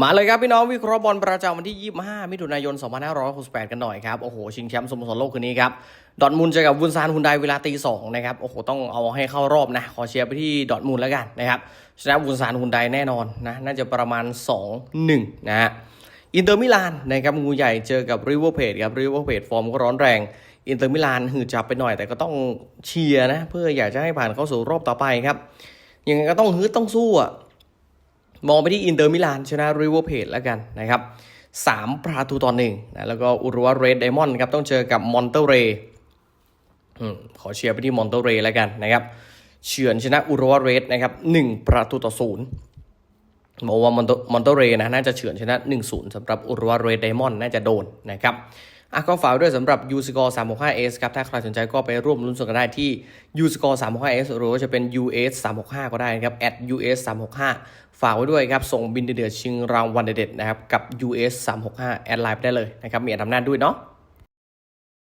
มาเลยครับพี่น้องวิเคราะห์บอลประจำวันที่ 25 มิถุนายน 2568 กันหน่อยครับโอ้โหชิงแชมป์สโมสรโลกคืนนี้ครับดอร์ทมุนเจอกับวุนซานฮุนไดเวลาตีสองนะครับโอ้โหต้องเอาให้เข้ารอบนะ ขอเชียร์ไปที่ดอร์ทมุนแล้วกันนะครับชนะวุนซานฮุนไดแน่นอนนะน่าจะประมาณ 2-1 นะฮะอินเตอร์มิลานนะครับงูใหญ่เจอกับริเวอร์เพจครับริเวอร์เพจฟอร์มก็ร้อนแรงอินเตอร์มิลานหือจับไปหน่อยแต่ก็ต้องเชียร์นะเพื่ออยากจะให้ผ่านเข้าสู่รอบต่อไปครับยังไงก็ต้องฮึดต้องสู้อะ มองไปที่อินเตอร์มิลานชนะริเวอร์เพจแล้วกันนะครับสามประตูต่อหนึ่งนะแล้วก็อุรุวาเรดไดมอนด์ครับต้องเจอกับมอนเตเรขอเชียร์ไปที่มอนเตเรแล้วกันนะครับเฉือนชนะอุรุวาเรดนะครับหนึ่งประตูต่อศูนย์บอกว่ามอนมอนเตเรนะน่าจะเฉือนชนะ 1-0สำหรับอุรุวาเรดไดมอนด์น่าจะโดนนะครับ อะก็ฝากด้วยสำหรับ u s c o r e 365s ครับ ถ้าใครสนใจก็ไปร่วมลุ้นส่วนกันได้ที่ u s c o r e 365s หรือว่าจะเป็น us 365ก็ได้นะครับ at us 365ฝากไว้ด้วยครับ ส่งบินเดือดชิงรางวัลเด็ดๆนะครับ กับ US 365แอดไลน์ไปได้เลยนะครับ มีอันดับหน้าด้วยเนาะ